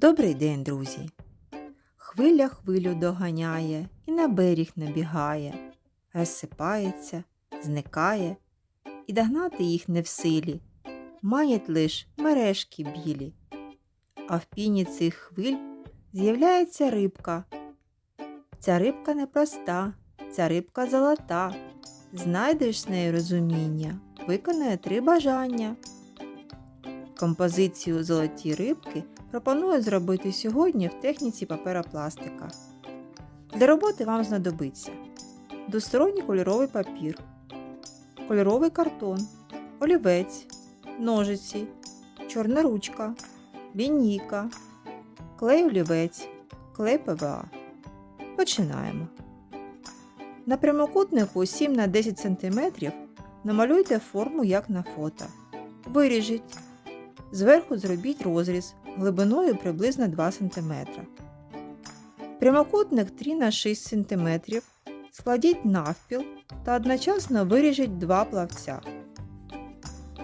Добрий день, друзі! Хвиля хвилю доганяє і на берег набігає, розсипається, зникає, і догнати їх не в силі, мають лиш мережки білі. А в піні цих хвиль з'являється рибка. Ця рибка непроста, ця рибка золота. Знайдеш з нею розуміння, виконає три бажання. Композицію золоті рибки пропоную зробити сьогодні в техніці паперопластика. Для роботи вам знадобиться двосторонній кольоровий папір, кольоровий картон, олівець, ножиці, чорна ручка, лінійка, клей олівець, клей ПВА. Починаємо. На прямокутнику 7 на 10 см намалюйте форму як на фото. Виріжіть. Зверху зробіть розріз глибиною приблизно 2 см. Прямокутник 3 на 6 см складіть навпіл та одночасно виріжіть два плавця.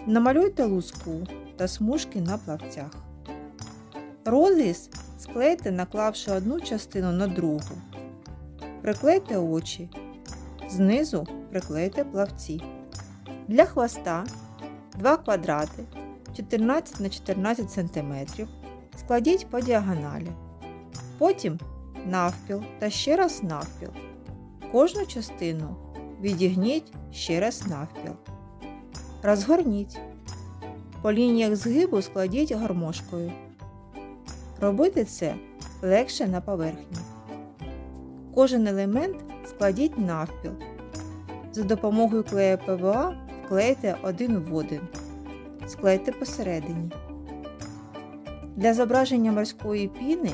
Намалюйте луску та смужки на плавцях. Розріз склейте, наклавши одну частину на другу. Приклейте очі. Знизу приклейте плавці. Для хвоста 2 квадрати 14 на 14 см складіть по діагоналі. Потім навпіл та ще раз навпіл. Кожну частину відігніть ще раз навпіл. Розгорніть. По лініях згибу складіть гармошкою. Робити це легше на поверхні. Кожен елемент складіть навпіл. За допомогою клея ПВА вклейте один в один. Склейте посередині. Для зображення морської піни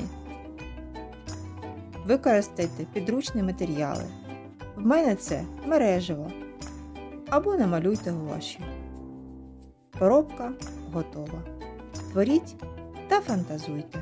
використайте підручні матеріали. В мене це мережево. Або намалюйте гуаші. Поробка готова. Творіть та фантазуйте.